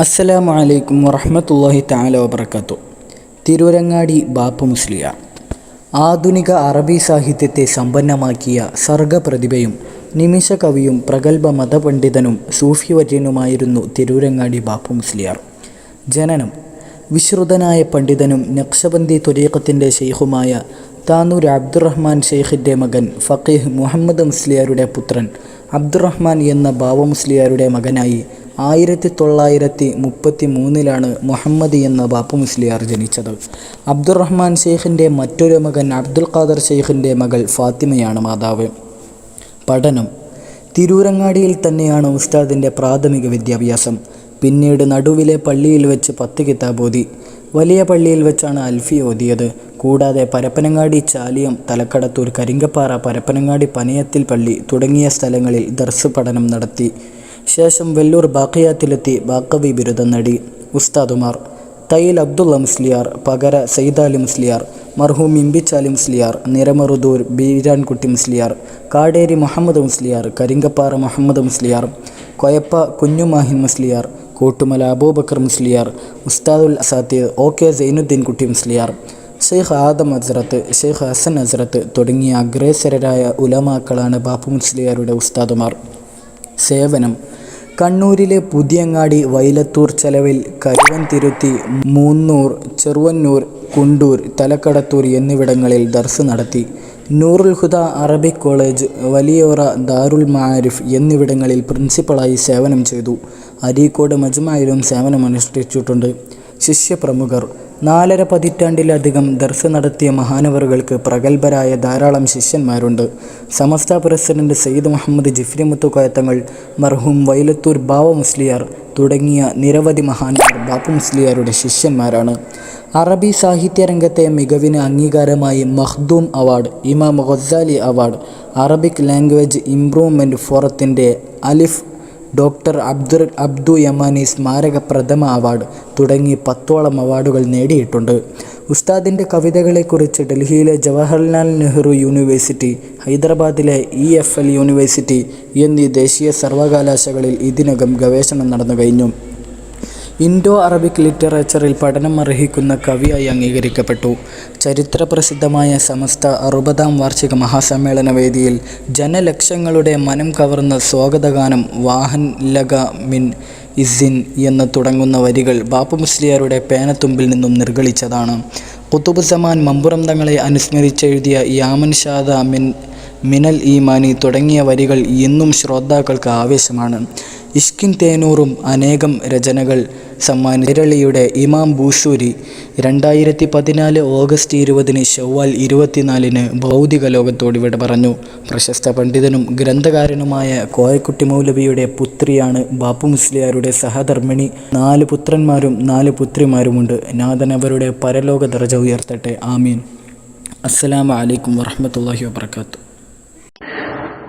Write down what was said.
അസ്സലാമു അലൈക്കും വറഹമത്തല്ലാഹി താല വബർക്കാത്തു തിരൂരങ്ങാടി ബാപ്പ മുസ്ലിയ. ആധുനിക അറബി സാഹിത്യത്തെ സമ്പന്നമാക്കിയ സർഗപ്രതിഭയും നിമിഷ കവിയും പ്രഗത്ഭ മതപണ്ഡിതനും സൂഫി വര്യനുമായിരുന്നു തിരൂരങ്ങാടി ബാപ്പ മുസ്ലിയാർ. ജനനം. വിശ്രുതനായ പണ്ഡിതനും നക്ഷബന്ദി തുരീഖത്തിന്റെ ഷെയ്ഖുമായ താനൂർ അബ്ദുറഹ്മാൻ ഷെയ്ഖിന്റെ മകൻ ഫക്കീഹ് മുഹമ്മദ് മുസ്ലിയാരുടെ പുത്രൻ അബ്ദുറഹ്മാൻ എന്ന ബാവ മുസ്ലിയാരുടെ മകനായി ആയിരത്തി തൊള്ളായിരത്തി മുപ്പത്തി മൂന്നിലാണ് മുഹമ്മദ് എന്ന ബാപ്പു മുസ്ലിയാർ ജനിച്ചത്. അബ്ദുറഹ്മാൻ ഷെയ്ഖിന്റെ മറ്റൊരു മകൻ അബ്ദുൽ ഖാദർ ഷെയ്ഖിന്റെ മകൾ ഫാത്തിമയാണ് മാതാവ്. പഠനം. തിരൂരങ്ങാടിയിൽ തന്നെയാണ് ഉസ്താദിന്റെ പ്രാഥമിക വിദ്യാഭ്യാസം. പിന്നീട് നടുവിലെ പള്ളിയിൽ വെച്ച് പത്ത് കിതാബ് ഓതി വലിയ പള്ളിയിൽ വെച്ചാണ് അൽഫി ഓതിയത്. കൂടാതെ പരപ്പനങ്ങാടി ചാലിയം തലക്കടത്തൂർ കരിങ്കപ്പാറ പരപ്പനങ്ങാടി പനയത്തിൽ പള്ളി തുടങ്ങിയ സ്ഥലങ്ങളിൽ ദർസ് പഠനം നടത്തി. ശേഷം വെല്ലൂർ ബാക്കിയാത്തിലെത്തി ബാക്കവി ബിരുദം നേടി. ഉസ്താദുമാർ തയ്യിൽ അബ്ദുള്ള മുസ്ലിയാർ പകര സെയ്ദാലി മുസ്ലിയാർ മർഹൂം ഇമ്പിച്ചാലി മുസ്ലിയാർ നിരമറുദൂർ ബീരാൻകുട്ടി മുസ്ലിയാർ കാടേരി മുഹമ്മദ് മുസ്ലിയാർ കരിങ്കപ്പാറ മുഹമ്മദ് മുസ്ലിയാർ കൊയപ്പ കുഞ്ഞുമാഹിൻ മുസ്ലിയാർ കൂട്ടുമല അബൂബക്കർ മുസ്ലിയാർ ഉസ്താദുൽ അസാത്തി ഒ കെ സൈനുദ്ദീൻ കുട്ടി മുസ്ലിയാർ ഷെയ്ഖ് ആദം അസ്രത്ത് ഷെയ്ഖ് ഹസൻ അസ്രത്ത് തുടങ്ങിയ അഗ്രേസരരായ ഉലമാക്കളാണ് ബാപ്പു മുസ്ലിയാരുടെ ഉസ്താദുമാർ. സേവനം കണ്ണൂരിലെ പുതിയങ്ങാടി വൈലത്തൂർ ചെലവിൽ കരുവൻതിരുത്തി മൂന്നൂർ ചെറുവന്നൂർ കുണ്ടൂർ തലക്കടത്തൂർ എന്നിവിടങ്ങളിൽ ദർസ് നടത്തി. നൂറുൽ ഹുദ അറബിക് കോളേജ് വലിയോറ ദാറുൽ മാരിഫ് എന്നിവിടങ്ങളിൽ പ്രിൻസിപ്പളായി സേവനം ചെയ്തു. അരീക്കോട് മജ്മായിലും സേവനമനുഷ്ഠിച്ചിട്ടുണ്ട്. ശിഷ്യപ്രമുഖർ നാലര പതിറ്റാണ്ടിലധികം ദർസ് നടത്തിയ മഹാനവറുകൾക്ക് പ്രഗത്ഭരായ ധാരാളം ശിഷ്യന്മാരുണ്ട്. സമസ്ത പ്രസിഡന്റ് സയ്യിദ് മുഹമ്മദ് ജിഫ്രി മുത്തുക്കയത്തങ്ങൾ മർഹൂം വൈലത്തൂർ ബാവ മുസ്ലിയാർ തുടങ്ങിയ നിരവധി മഹാന്മാർ ബാപ്പു മുസ്ലിയാരുടെ ശിഷ്യന്മാരാണ്. അറബി സാഹിത്യ രംഗത്തെ മികവിന് അംഗീകാരമായി Makhdoom award Imam Ghazali award Arabic language improvement ഫോറത്തിന്റെ അലിഫ് ഡോക്ടർ അബ്ദുർ അബ്ദു യമാനി സ്മാരക പ്രഥമ അവാർഡ് തുടങ്ങി പത്തോളം അവാർഡുകൾ നേടിയിട്ടുണ്ട്. ഉസ്താദിന്റെ കവിതകളെക്കുറിച്ച് ഡൽഹിയിലെ ജവഹർലാൽ നെഹ്റു യൂണിവേഴ്സിറ്റി ഹൈദരാബാദിലെ ഇ എഫ് എൽ യൂണിവേഴ്സിറ്റി എന്നീ ദേശീയ സർവകലാശാലകളിൽ ഇതിനകം ഗവേഷണം നടന്നു കഴിഞ്ഞു. ഇൻഡോ അറബിക് ലിറ്ററേച്ചറിൽ പഠനം അർഹിക്കുന്ന കവിയായി അംഗീകരിക്കപ്പെട്ടു. ചരിത്രപ്രസിദ്ധമായ സമസ്ത അറുപതാം വാർഷിക മഹാസമ്മേളന വേദിയിൽ ജനലക്ഷങ്ങളുടെ മനം കവർന്ന സ്വാഗതഗാനം വാഹൻ ലഗ മിൻ ഇസിൻ എന്ന് തുടങ്ങുന്ന വരികൾ ബാപ്പു മുസ്ലിയാരുടെ പേനത്തുമ്പിൽ നിന്നും നിർഗളിച്ചതാണ്. കുത്തുബുസമാൻ മമ്പുറം തങ്ങളെ അനുസ്മരിച്ചെഴുതിയ യാമൻ ഷാദ മിൻ മിനൽ ഈമാനി തുടങ്ങിയ വരികൾ ഇന്നും ശ്രോതാക്കൾക്ക് ആവേശമാണ്. ഇഷ്കിൻ തേനൂറും അനേകം രചനകൾ സമ്മാനി കേരളിയുടെ ഇമാം ബൂഷൂരി രണ്ടായിരത്തി പതിനാല് ഓഗസ്റ്റ് ഇരുപതിന് ഷവ്വാൽ ഇരുപത്തിനാലിന് ഭൗതിക ലോകത്തോട് ഇവിടെ പറഞ്ഞു. പ്രശസ്ത പണ്ഡിതനും ഗ്രന്ഥകാരനുമായ കോയക്കുട്ടി മൗലവിയുടെ പുത്രിയാണ് ബാപ്പു മുസ്ലിയാരുടെ സഹധർമ്മിണി. നാല് പുത്രന്മാരും നാല് പുത്രിമാരുമുണ്ട്. നാഥൻ അവരുടെ പരലോക ദർജ ഉയർത്തട്ടെ. ആമീൻ. അസ്സലാമലൈക്കും അലൈക്കും വറഹ്മത്തുള്ളാഹി വബർക്കാത്തു